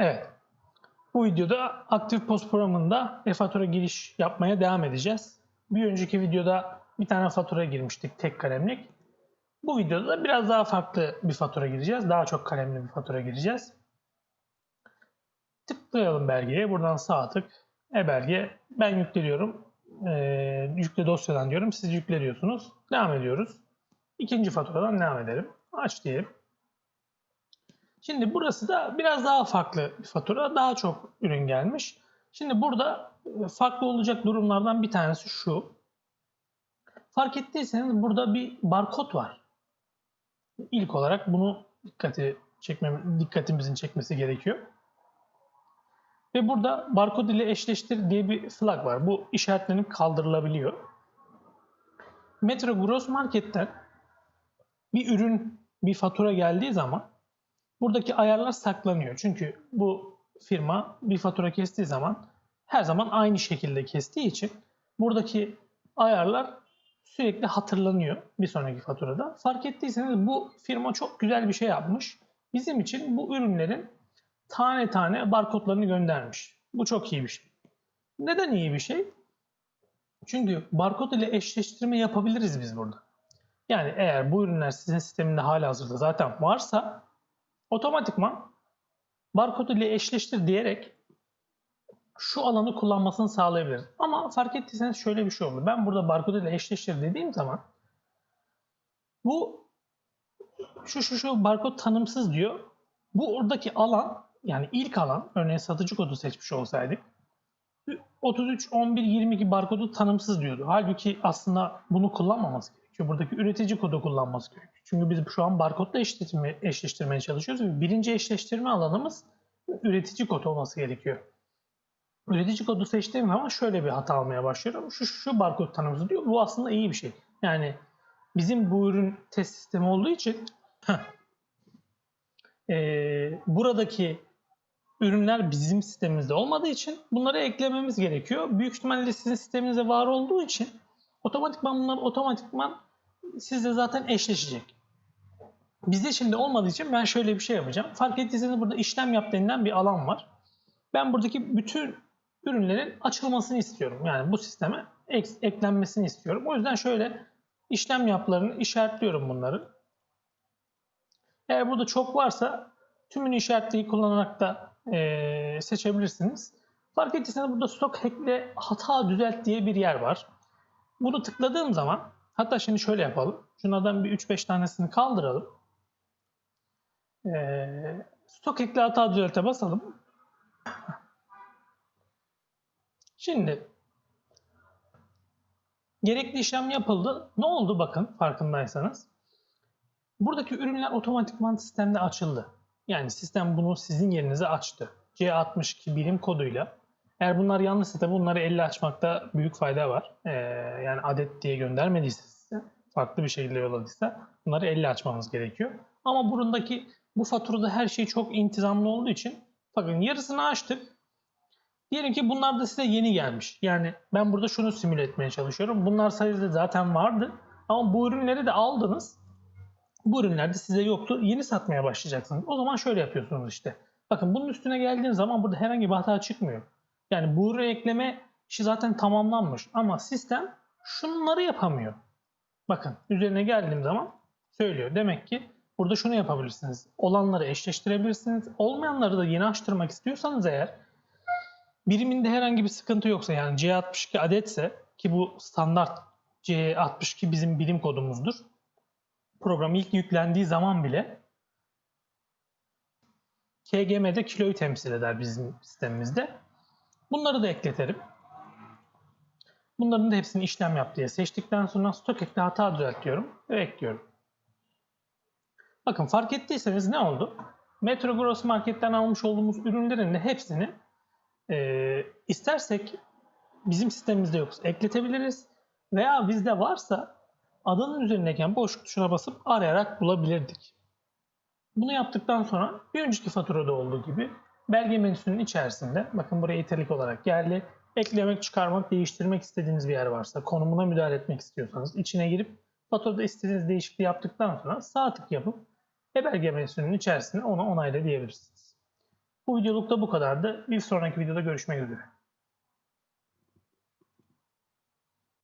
Evet. Bu videoda aktif post programında e-fatura giriş yapmaya devam edeceğiz. Bir önceki videoda bir tane fatura girmiştik tek kalemlik. Bu videoda da biraz daha farklı bir fatura gireceğiz. Daha çok kalemli bir fatura gireceğiz. Tıklayalım belgeye. Buradan sağ tık. E-belge. Ben yükleniyorum. Ee, yükle dosyadan diyorum. Siz yükleniyorsunuz. Devam ediyoruz. İkinci faturadan devam edelim. Aç diyelim. Şimdi burası da biraz daha farklı bir fatura. Daha çok ürün gelmiş. Şimdi burada farklı olacak durumlardan bir tanesi şu. Fark ettiyseniz burada bir barkod var. İlk olarak bunu dikkati çekmem, dikkatimizin çekmesi gerekiyor. Ve burada barkod ile eşleştir diye bir flag var. Bu işaretlenip kaldırılabiliyor. Metro Gross Market'ten bir ürün, bir fatura geldiği zaman buradaki ayarlar saklanıyor. Çünkü bu firma bir fatura kestiği zaman her zaman aynı şekilde kestiği için buradaki ayarlar sürekli hatırlanıyor bir sonraki faturada. Fark ettiyseniz bu firma çok güzel bir şey yapmış. Bizim için bu ürünlerin tane tane barkodlarını göndermiş. Bu çok iyi bir şey. Neden iyi bir şey? Çünkü barkod ile eşleştirme yapabiliriz biz burada. Yani eğer bu ürünler sizin sisteminde hala hazırda zaten varsa otomatikman barkod ile eşleştir diyerek şu alanı kullanmasını sağlayabiliriz. Ama fark ettiyseniz şöyle bir şey oldu. Ben burada barkod ile eşleştir dediğim zaman bu şu şu şu barkod tanımsız diyor. Bu oradaki alan yani ilk alan örneğin satıcı kodu seçmiş olsaydık 33 11 22 barkodu tanımsız diyordu. Halbuki aslında bunu kullanmaması gerekiyor. Buradaki üretici kodu kullanması gerekiyor. Çünkü biz şu an barkodla eşleştirme, eşleştirmeye çalışıyoruz ve birinci eşleştirme alanımız üretici kod olması gerekiyor. Üretici kodu seçtiğim zaman şöyle bir hata almaya başlıyorum. Şu, şu barkod tanımsız diyor. Bu aslında iyi bir şey. Yani bizim bu ürün test sistemi olduğu için e, buradaki ürünler bizim sistemimizde olmadığı için bunları eklememiz gerekiyor. Büyük ihtimalle sizin sisteminizde var olduğu için otomatikman bunlar otomatikman sizde zaten eşleşecek. Bizde şimdi olmadığı için ben şöyle bir şey yapacağım. Fark ettiyseniz burada işlem yap denilen bir alan var. Ben buradaki bütün ürünlerin açılmasını istiyorum. Yani bu sisteme ek- eklenmesini istiyorum. O yüzden şöyle işlem yaplarını işaretliyorum bunları. Eğer burada çok varsa tümünü işaretleyi kullanarak da eee, seçebilirsiniz. Fark ettiyseniz burada stok hack'le hata düzelt diye bir yer var. Bunu tıkladığım zaman hatta şimdi şöyle yapalım. Şunlardan bir 3-5 tanesini kaldıralım. Eee stok hack'le hata düzelte basalım. Şimdi gerekli işlem yapıldı. Ne oldu bakın farkındaysanız. Buradaki ürünler otomatikman sistemde açıldı. Yani sistem bunu sizin yerinize açtı. C62 birim koduyla. Eğer bunlar yanlışsa bunları elle açmakta büyük fayda var. Ee, yani adet diye göndermediyse size, farklı bir şekilde yolladıysa bunları elle açmamız gerekiyor. Ama burundaki bu faturada her şey çok intizamlı olduğu için bakın yarısını açtık. Diyelim ki bunlar da size yeni gelmiş. Yani ben burada şunu simüle etmeye çalışıyorum. Bunlar sayıda zaten vardı. Ama bu ürünleri de aldınız. Bu ürünler de size yoktu. Yeni satmaya başlayacaksınız. O zaman şöyle yapıyorsunuz işte. Bakın bunun üstüne geldiğiniz zaman burada herhangi bir hata çıkmıyor. Yani bu ürün ekleme işi zaten tamamlanmış. Ama sistem şunları yapamıyor. Bakın üzerine geldiğim zaman söylüyor. Demek ki burada şunu yapabilirsiniz. Olanları eşleştirebilirsiniz. Olmayanları da yeni açtırmak istiyorsanız eğer biriminde herhangi bir sıkıntı yoksa yani C62 adetse ki bu standart C62 bizim birim kodumuzdur. Program ilk yüklendiği zaman bile KGM'de kiloyu temsil eder bizim sistemimizde. Bunları da ekletelim. Bunların da hepsini işlem yap diye seçtikten sonra stok ekle hata düzelt diyorum ve ekliyorum. Bakın fark ettiyseniz ne oldu? Metro Gross Market'ten almış olduğumuz ürünlerin de hepsini e, istersek bizim sistemimizde yoksa ekletebiliriz veya bizde varsa adının üzerindeyken boşluk tuşuna basıp arayarak bulabilirdik. Bunu yaptıktan sonra bir önceki faturada olduğu gibi belge menüsünün içerisinde bakın buraya italik olarak geldi. Eklemek, çıkarmak, değiştirmek istediğiniz bir yer varsa, konumuna müdahale etmek istiyorsanız içine girip faturada istediğiniz değişikliği yaptıktan sonra sağ tık yapıp e-belge menüsünün içerisine ona onayla diyebilirsiniz. Bu videoluk da bu kadardı. Bir sonraki videoda görüşmek üzere.